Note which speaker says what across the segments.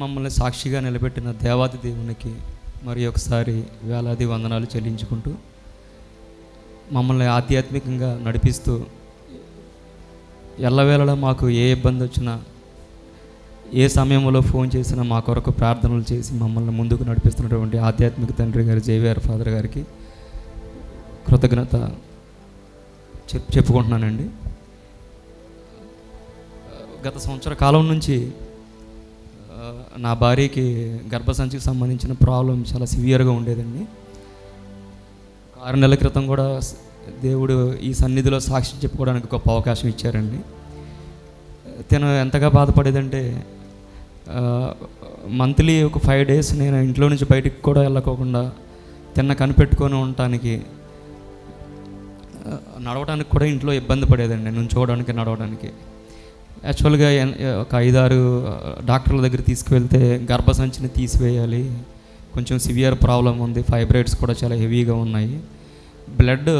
Speaker 1: మమ్మల్ని సాక్షిగా నిలబెట్టిన దేవాది దేవునికి మరి ఒకసారి వేలాది వందనాలు చెల్లించుకుంటూ మమ్మల్ని ఆధ్యాత్మికంగా నడిపిస్తూ ఎల్లవేళలా మాకు ఏ ఇబ్బంది వచ్చినా ఏ సమయంలో ఫోన్ చేసినా మా కొరకు ప్రార్థనలు చేసి మమ్మల్ని ముందుకు నడిపిస్తున్నటువంటి ఆధ్యాత్మిక తండ్రి గారు జేవిఆర్ ఫాదర్ గారికి కృతజ్ఞత చెప్ చెప్పుకుంటున్నానండి. గత సంవత్సర కాలం నుంచి నా భార్యకి గర్భసంచికి సంబంధించిన ప్రాబ్లం చాలా సివియర్గా ఉండేదండి. ఆరు నెలల క్రితం కూడా దేవుడు ఈ సన్నిధిలో సాక్షి చెప్పుకోవడానికి గొప్ప అవకాశం ఇచ్చారండి. తను ఎంతగా బాధపడేదంటే మంత్లీ ఒక ఫైవ్ డేస్ నేను ఇంట్లో నుంచి బయటికి కూడా వెళ్ళకోకుండా తిన్న కనిపెట్టుకొని ఉండటానికి నడవడానికి కూడా ఇంట్లో ఇబ్బంది పడేదండి. నేను చూడడానికి నడవడానికి. యాక్చువల్గా ఒక ఐదారు డాక్టర్ల దగ్గర తీసుకువెళ్తే గర్భసంచిని తీసివేయాలి. కొంచెం సివియర్ ప్రాబ్లం ఉంది ఫైబ్రాయిడ్స్ కూడా చాలా హెవీగా ఉన్నాయి. బ్లడ్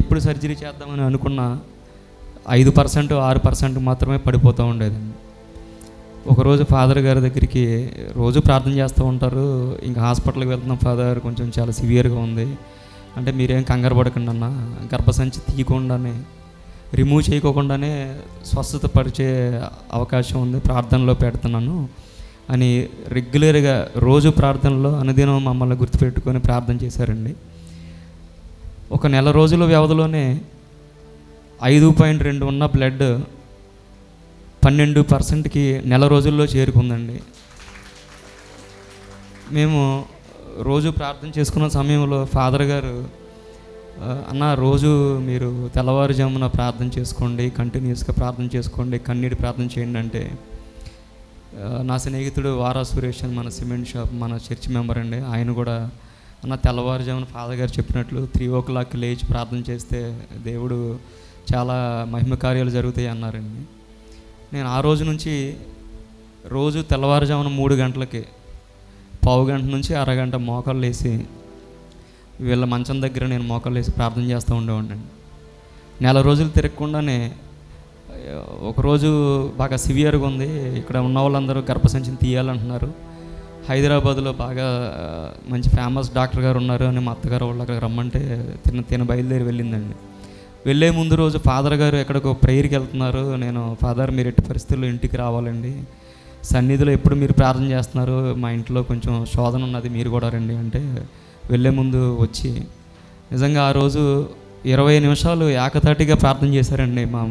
Speaker 1: ఎప్పుడు సర్జరీ చేద్దామని అనుకున్నా ఐదు పర్సెంట్ ఆరు పర్సెంట్ మాత్రమే పడిపోతూ ఉండేదండి ఒకరోజు ఫాదర్ గారి దగ్గరికి రోజు ప్రార్థన చేస్తూ ఉంటారు. ఇంకా హాస్పిటల్కి వెళ్తున్నాం ఫాదర్ కొంచెం చాలా సివియర్గా ఉంది. అంటే మీరేం కంగారు పడకండి అన్న గర్భసంచి తీయకుండానే రిమూవ్ చేయకోకుండానే స్వస్థత పరిచే అవకాశం ఉంది. ప్రార్థనలో పెడుతున్నాను. అని రెగ్యులర్గా రోజు ప్రార్థనలో అనుదినం మమ్మల్ని గుర్తుపెట్టుకొని ప్రార్థన చేశారండి. ఒక నెల రోజుల వ్యవధిలోనే ఐదు పాయింట్ రెండు ఉన్న బ్లడ్ పన్నెండు పర్సెంట్కి నెల రోజుల్లో చేరుకుందండి. మేము రోజు ప్రార్థన చేసుకున్న సమయంలో ఫాదర్ గారు అన్న రోజు మీరు తెల్లవారుజామున ప్రార్థన చేసుకోండి కంటిన్యూస్గా ప్రార్థన చేసుకోండి కన్నీటి ప్రార్థన చేయండి అంటే నా స్నేహితుడు వారా సురేష్ అని మన సిమెంట్ షాప్ మన చర్చ్ మెంబర్ అండి. ఆయన కూడా అన్న తెల్లవారుజామున ఫాదర్ గారు చెప్పినట్లు త్రీ ఓ క్లాక్ లేచి ప్రార్థన చేస్తే దేవుడు చాలా మహిమ కార్యాలు జరుగుతాయి అన్నారండి. నేను ఆ రోజు నుంచి రోజు తెల్లవారుజామున మూడు గంటలకి పావు గంట నుంచి అరగంట మోకాళ్ళు వేసి వీళ్ళ మంచం దగ్గర నేను మోకాళ్ళు వేసి ప్రార్థన చేస్తూ ఉండేవాడిని. నెల రోజులు తిరగకుండానే ఒకరోజు బాగా సివియర్గా ఉంది. ఇక్కడ ఉన్న వాళ్ళందరూ గర్భసంచిని తీయాలంటున్నారు. హైదరాబాద్లో బాగా మంచి ఫేమస్ డాక్టర్ గారు ఉన్నారు అని మా అత్తగారు వాళ్ళు అక్కడికి రమ్మంటే తిన తిన బయలుదేరి వెళ్ళిందండి. వెళ్ళే ముందు రోజు ఫాదర్ గారు ఎక్కడికో ప్రేయర్కి వెళ్తున్నారు. నేను ఫాదర్ మీరు ఎట్టి పరిస్థితుల్లో ఇంటికి రావాలండి. సన్నిధిలో ఎప్పుడు మీరు ప్రార్థన చేస్తున్నారు? మా ఇంట్లో కొంచెం శోధన ఉన్నది మీరు కూడా రండి. అంటే వెళ్ళే ముందు వచ్చి నిజంగా ఆ రోజు ఇరవై నిమిషాలు ఏకతాటిగా ప్రార్థన చేశారండి మా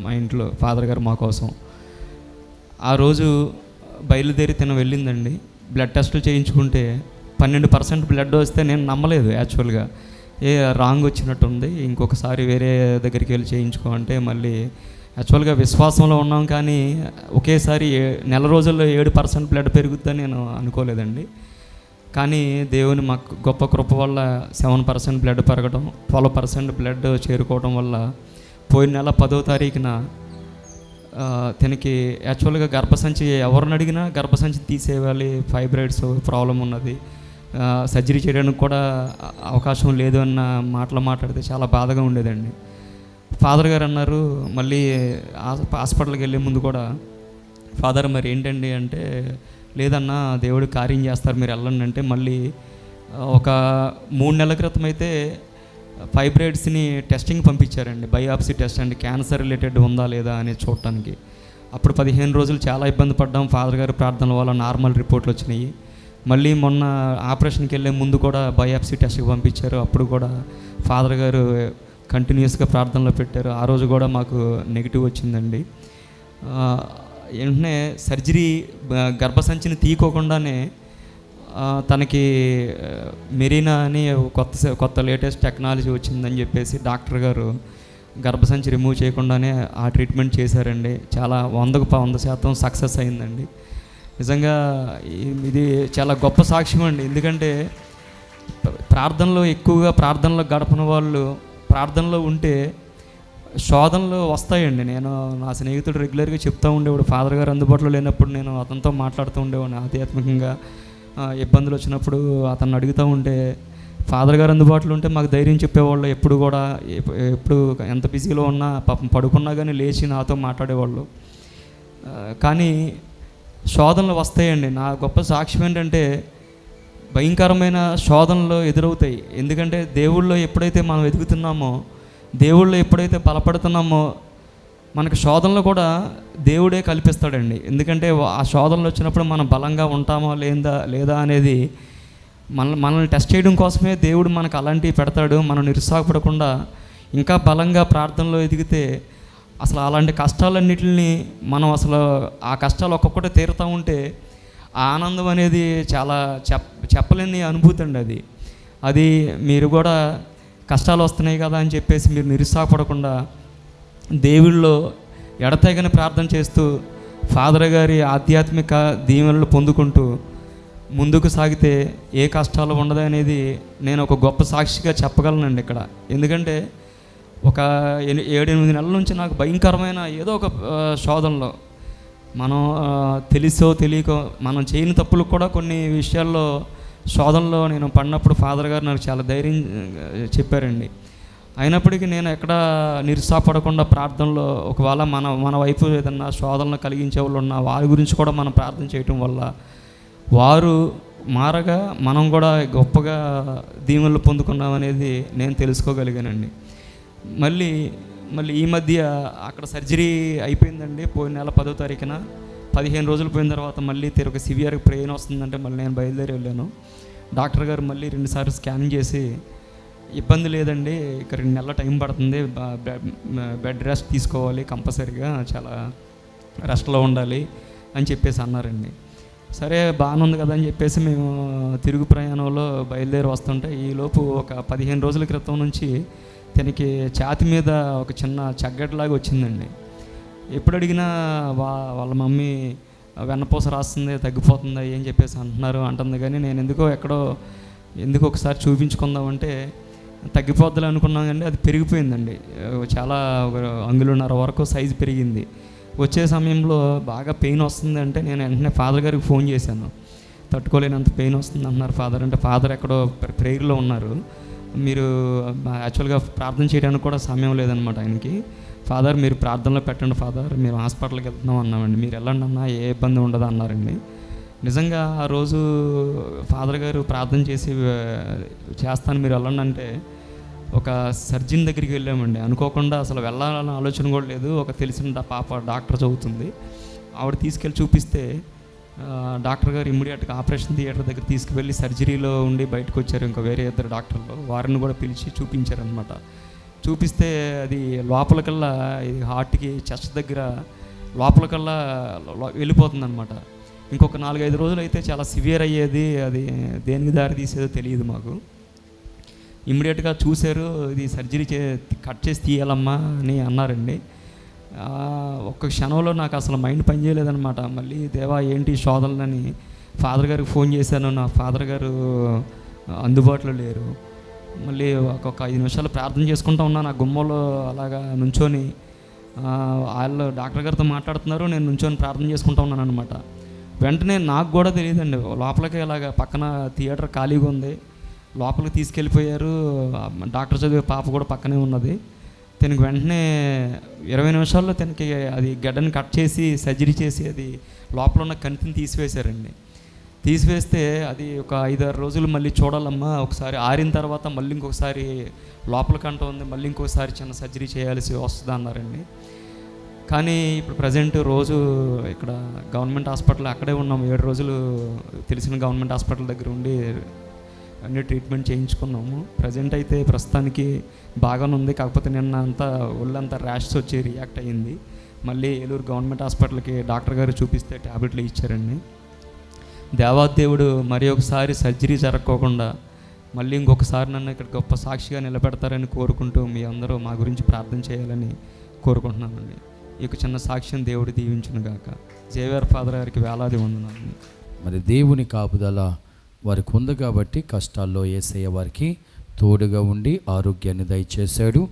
Speaker 1: మా ఇంట్లో ఫాదర్ గారు మా కోసం. ఆ రోజు బయలుదేరి తిన వెళ్ళిందండి. బ్లడ్ టెస్టులు చేయించుకుంటే పన్నెండు పర్సెంట్ బ్లడ్ వస్తే నేను నమ్మలేదు యాక్చువల్గా. ఏ రాంగ్ వచ్చినట్టుంది ఇంకొకసారి వేరే దగ్గరికి వెళ్ళి చేయించుకో అంటే మళ్ళీ యాక్చువల్గా విశ్వాసంలో ఉన్నాం కానీ ఒకేసారి నెల రోజుల్లో ఏడు పర్సెంట్ బ్లడ్ పెరుగుద్దని నేను అనుకోలేదండి. కానీ దేవుని మాకు గొప్ప కృప వల్ల సెవెన్ పర్సెంట్ బ్లడ్ పెరగడం ట్వెల్వ్ పర్సెంట్ బ్లడ్ చేరుకోవడం వల్ల పోయిన నెల పదో తారీఖున తనకి యాక్చువల్గా గర్భసంచి ఎవరిని అడిగినా గర్భసంచి తీసేయాలి ఫైబ్రాయిడ్స్ ప్రాబ్లం ఉన్నది. సర్జరీ చేయడానికి కూడా అవకాశం లేదు అన్న మాటలు మాట్లాడితే చాలా బాధగా ఉండేదండి. ఫాదర్ గారు అన్నారు మళ్ళీ హాస్పిటల్కి వెళ్ళే ముందు కూడా ఫాదర్ మరి ఏంటండి అంటే లేదన్నా దేవుడు కార్యం చేస్తారు మీరు వెళ్ళండి అంటే మళ్ళీ ఒక మూడు నెలల క్రితం అయితే ఫైబ్రాయిడ్స్ని టెస్టింగ్ పంపించారండి. బయాప్సీ టెస్ట్ అండి. క్యాన్సర్ రిలేటెడ్ ఉందా లేదా అనేది చూడటానికి. అప్పుడు పదిహేను రోజులు చాలా ఇబ్బంది పడ్డాం. ఫాదర్ గారు ప్రార్థనల వల్ల నార్మల్ రిపోర్ట్లు వచ్చినాయి. మళ్ళీ మొన్న ఆపరేషన్కి వెళ్ళే ముందు కూడా బయాప్సీ టెస్ట్కి పంపించారు. అప్పుడు కూడా ఫాదర్ గారు కంటిన్యూస్గా ప్రార్థనలో పెట్టారు. ఆ రోజు కూడా మాకు నెగిటివ్ వచ్చిందండి. వెంటనే సర్జరీ గర్భసంచిని తీయకోకుండానే తనకి మెరీనా అని కొత్త కొత్త లేటెస్ట్ టెక్నాలజీ వచ్చిందని చెప్పేసి డాక్టర్ గారు గర్భసంచి రిమూవ్ చేయకుండానే ఆ ట్రీట్మెంట్ చేశారండి. చాలా వందకు ప- వంద శాతం సక్సెస్ అయిందండి. నిజంగా ఇది చాలా గొప్ప సాక్ష్యం అండి. ఎందుకంటే ప్రార్థనలో ఎక్కువగా ప్రార్థనలో గడపని వాళ్ళు ప్రార్థనలో ఉంటే శోధనలు వస్తాయండి. నేను నా స్నేహితుడు రెగ్యులర్గా చెప్తూ ఉండేవాడు. ఫాదర్ గారు అందుబాటులో లేనప్పుడు నేను అతనితో మాట్లాడుతూ ఉండేవాడిని. ఆధ్యాత్మికంగా ఇబ్బందులు వచ్చినప్పుడు అతన్ని అడుగుతూ ఉంటే ఫాదర్ గారు అందుబాటులో ఉంటే మాకు ధైర్యం చెప్పేవాళ్ళు. ఎప్పుడు కూడా ఎప్పుడు ఎంత బిజీలో ఉన్నా పాపం పడుకున్నా కానీ లేచి నాతో మాట్లాడేవాళ్ళు. కానీ శోధనలు వస్తాయండి. నా గొప్ప సాక్ష్యం ఏంటంటే భయంకరమైన శోధనలు ఎదురవుతాయి. ఎందుకంటే దేవుళ్ళో ఎప్పుడైతే మనం ఎదుగుతున్నామో దేవుళ్ళు ఎప్పుడైతే బలపడుతున్నామో మనకు శోధనలు కూడా దేవుడే కల్పిస్తాడండి. ఎందుకంటే ఆ శోధనలు వచ్చినప్పుడు మనం బలంగా ఉంటామో లేదా లేదా అనేది మన మనల్ని టెస్ట్ చేయడం కోసమే దేవుడు మనకు అలాంటివి పెడతాడు. మనం నిరుత్సాహపడకుండా ఇంకా బలంగా ప్రార్థనలో ఎదిగితే అసలు అలాంటి కష్టాలన్నిటిని మనం అసలు ఆ కష్టాలు ఒక్కొక్కటి తీరుతూ ఉంటే ఆ ఆనందం అనేది చాలా చెప్ చెప్పలేని అనుభూతి అండి అది. అది మీరు కూడా కష్టాలు వస్తున్నాయి కదా అని చెప్పేసి మీరు నిరుత్సాహపడకుండా దేవుళ్ళో ఎడతెగని ప్రార్థన చేస్తూ ఫాదర్ గారి ఆధ్యాత్మిక దీవెనలు పొందుకుంటూ ముందుకు సాగితే ఏ కష్టాలు ఉండదు అనేది నేను ఒక గొప్ప సాక్షిగా చెప్పగలనండి ఇక్కడ. ఎందుకంటే ఒక ఏడెనిమిది నెలల నుంచి నాకు భయంకరమైన ఏదో ఒక శోధనలో మనం తెలుసో తెలియకో మనం చేయని తప్పులు కూడా కొన్ని విషయాల్లో శోధనలో నేను పడినప్పుడు ఫాదర్ గారు నాకు చాలా ధైర్యం చెప్పారండి. అయినప్పటికీ నేను ఎక్కడ నిరుత్సాహపడకుండా ప్రార్థనలో ఒకవేళ మన మన వైపు ఏదన్నా శోధనలు కలిగించే వాళ్ళు ఉన్న వారి గురించి కూడా మనం ప్రార్థన చేయటం వల్ల వారు మారగా మనం కూడా గొప్పగా దీవెనలు పొందుకున్నాం అనేది నేను తెలుసుకోగలిగానండి. మళ్ళీ మళ్ళీ ఈ మధ్య అక్కడ సర్జరీ అయిపోయిందండి పోయిన నెల పదో తారీఖున. పదిహేను రోజులు పోయిన తర్వాత మళ్ళీ తిరగ సివియర్ పెయిన్ వస్తుందంటే మళ్ళీ నేను బయలుదేరి వెళ్ళాను. డాక్టర్ గారు మళ్ళీ రెండుసార్లు స్కానింగ్ చేసి ఇబ్బంది లేదండి ఇక రెండు నెలల టైం పడుతుంది బెడ్ రెస్ట్ తీసుకోవాలి కంపల్సరీగా చాలా రెస్ట్లో ఉండాలి అని చెప్పేసి అన్నారండి. సరే బాగానే ఉంది కదా అని చెప్పేసి మేము తిరుగు ప్రయాణంలో బయలుదేరి వస్తుంటే ఈలోపు ఒక పదిహేను రోజుల క్రితం నుంచి తనకి ఛాతి మీద ఒక చిన్న చగ్గడ్లాగా వచ్చిందండి. ఎప్పుడు అడిగినా వా వాళ్ళ మమ్మీ వెన్నపూస రాస్తుంది తగ్గిపోతుందా ఏం చెప్పేసి అంటున్నారు అంటుంది. కానీ నేను ఎందుకో ఎక్కడో ఎందుకు ఒకసారి చూపించుకుందామంటే తగ్గిపోద్దులు అనుకున్నాం కానీ అది పెరిగిపోయిందండి. చాలా ఒక అంగులున్నర వరకు సైజు పెరిగింది. వచ్చే సమయంలో బాగా పెయిన్ వస్తుంది అంటే నేను వెంటనే ఫాదర్ గారికి ఫోన్ చేశాను. తట్టుకోలేనంత పెయిన్ వస్తుంది అంటున్నారు ఫాదర్. అంటే ఫాదర్ ఎక్కడో ప్రేయర్లో ఉన్నారు. మీరు యాక్చువల్గా ప్రార్థన చేయడానికి కూడా సమయం లేదనమాట ఆయనకి. ఫాదర్ మీరు ప్రార్థనలో పెట్టండి ఫాదర్ మేము హాస్పిటల్కి వెళ్తున్నాం అన్నామండి. మీరు వెళ్ళండి అన్నా ఏ ఇబ్బంది ఉండదు అన్నారండి. నిజంగా ఆ రోజు ఫాదర్ గారు ప్రార్థన చేసి చేస్తాను మీరు వెళ్ళండి అంటే ఒక సర్జన్ దగ్గరికి వెళ్ళామండి. అనుకోకుండా అసలు వెళ్ళాలన్న ఆలోచన కూడా లేదు. ఒక తెలిసిన పాప డాక్టర్ చదువుతుంది. ఆవిడ తీసుకెళ్ళి చూపిస్తే డాక్టర్ గారు ఇమ్మీడియట్గా ఆపరేషన్ థియేటర్ దగ్గర తీసుకువెళ్ళి సర్జరీలో ఉండి బయటకు వచ్చారు. ఇంకా వేరే ఇద్దరు డాక్టర్లు. వారిని కూడా పిలిచి చూపించారనమాట చూపిస్తే అది లోపలికల్లా ఇది హార్ట్కి చెస్ట్ దగ్గర లోపలికల్లా వెళ్ళిపోతుంది అనమాట ఇంకొక నాలుగైదు రోజులు అయితే చాలా సివియర్ అయ్యేది అది దేనికి దారి తీసేదో తెలియదు మాకు. ఇమ్మీడియట్గా చూశారు ఇది సర్జరీ చే కట్ చేసి తీయాలమ్మా అని అన్నారండి. ఒక్క క్షణంలో నాకు అసలు మైండ్ పనిచేయలేదనమాట మళ్ళీ దేవా ఏంటి ఈ శోధనలని? ఫాదర్ గారికి ఫోన్ చేశాను నా ఫాదర్ గారు అందుబాటులో లేరు. మళ్ళీ ఒక ఐదు నిమిషాలు ప్రార్థన చేసుకుంటా ఉన్నాను ఆ గుమ్మలో అలాగా నుంచొని వాళ్ళు డాక్టర్ గారితో మాట్లాడుతున్నారు నేను నుంచొని ప్రార్థన చేసుకుంటా ఉన్నాను అనమాట వెంటనే నాకు కూడా తెలియదండి లోపలికి ఇలాగ పక్కన థియేటర్ ఖాళీగా ఉంది. లోపలికి తీసుకెళ్ళిపోయారు డాక్టర్ చదివే పాప కూడా పక్కనే ఉన్నది. తనకి వెంటనే ఇరవై నిమిషాల్లో తనకి అది గడ్డని కట్ చేసి సర్జరీ చేసి అది లోపల ఉన్న కంటిని తీసివేశారండి. తీసివేస్తే అది ఒక ఐదారు రోజులు మళ్ళీ చూడాలమ్మా. ఒకసారి ఆరిన తర్వాత మళ్ళీ ఇంకొకసారి లోపల కంట ఉంది మళ్ళీ ఇంకొకసారి చిన్న సర్జరీ చేయాల్సి వస్తుంది అన్నారండి. కానీ ఇప్పుడు ప్రజెంట్ రోజు ఇక్కడ గవర్నమెంట్ హాస్పిటల్ అక్కడే ఉన్నాం. ఏడు రోజులు తెలిసిన గవర్నమెంట్ హాస్పిటల్ దగ్గర ఉండి అన్ని ట్రీట్మెంట్ చేయించుకున్నాము. ప్రజెంట్ అయితే ప్రస్తుతానికి బాగానే ఉంది. కాకపోతే నిన్న అంతా ఒళ్ళంతా ర్యాష్ వచ్చి రియాక్ట్ అయ్యింది మళ్ళీ ఏలూరు గవర్నమెంట్ హాస్పిటల్కి డాక్టర్ గారు చూపిస్తే ట్యాబ్లెట్లు ఇచ్చారండి. దేవాదేవుడు మరి ఒకసారి సర్జరీ జరగకోకుండా మళ్ళీ ఇంకొకసారి నన్ను ఇక్కడ గొప్ప సాక్షిగా నిలబెడతారని కోరుకుంటూ మీ అందరూ మా గురించి ప్రార్థన చేయాలని కోరుకుంటున్నానండి ఈ యొక్క చిన్న సాక్ష్యం దేవుడు దీవించును గాక. జేవిఆర్ ఫాదర్ గారికి వేలాది వందనాలు.
Speaker 2: మరి దేవుని కాపుదల వారికి ఉంది కాబట్టి కష్టాల్లో ఏసయ్య వారికి తోడుగా ఉండి ఆరోగ్యాన్ని దయచేశాడు.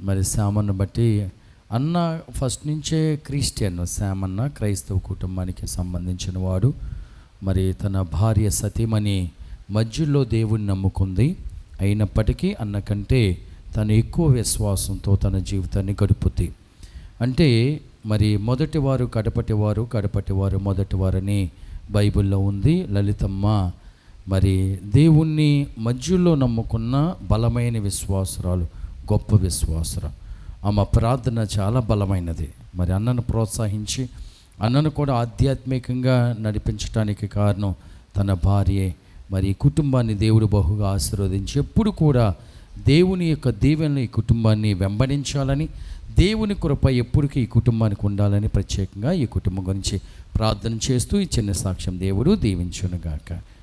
Speaker 2: మరి శామన్ను బట్టి అన్న ఫస్ట్ నుంచే క్రిస్టియన్ శామన్న క్రైస్తవ కుటుంబానికి సంబంధించిన వాడు. మరి తన భార్య సతీమణి మధ్యలో దేవుణ్ణి నమ్ముకుంది. అయినప్పటికీ అన్న కంటే తను ఎక్కువ విశ్వాసంతో తన జీవితాన్ని గడుపుద్ది. అంటే మరి మొదటివారు కడపటివారు కడపటివారు మొదటివారని బైబిల్లో ఉంది. లలితమ్మ మరి దేవుణ్ణి మధ్యలో నమ్ముకున్న బలమైన విశ్వాసురాలు గొప్ప విశ్వాసురాలు. ఆమె ప్రార్థన చాలా బలమైనది. మరి అన్నను ప్రోత్సహించి అన్నను కూడా ఆధ్యాత్మికంగా నడిపించడానికి కారణం తన భార్యే. మరి ఈ కుటుంబాన్ని దేవుడు బహుగా ఆశీర్వదించి ఎప్పుడు కూడా దేవుని యొక్క దీవెనలు ఈ కుటుంబాన్ని వెంబడించాలని దేవుని కృప ఎప్పటికీ ఈ కుటుంబానికి ఉండాలని ప్రత్యేకంగా ఈ కుటుంబం గురించి ప్రార్థన చేస్తూ ఈ చిన్న సాక్ష్యం దేవుడు దీవించునుగాక.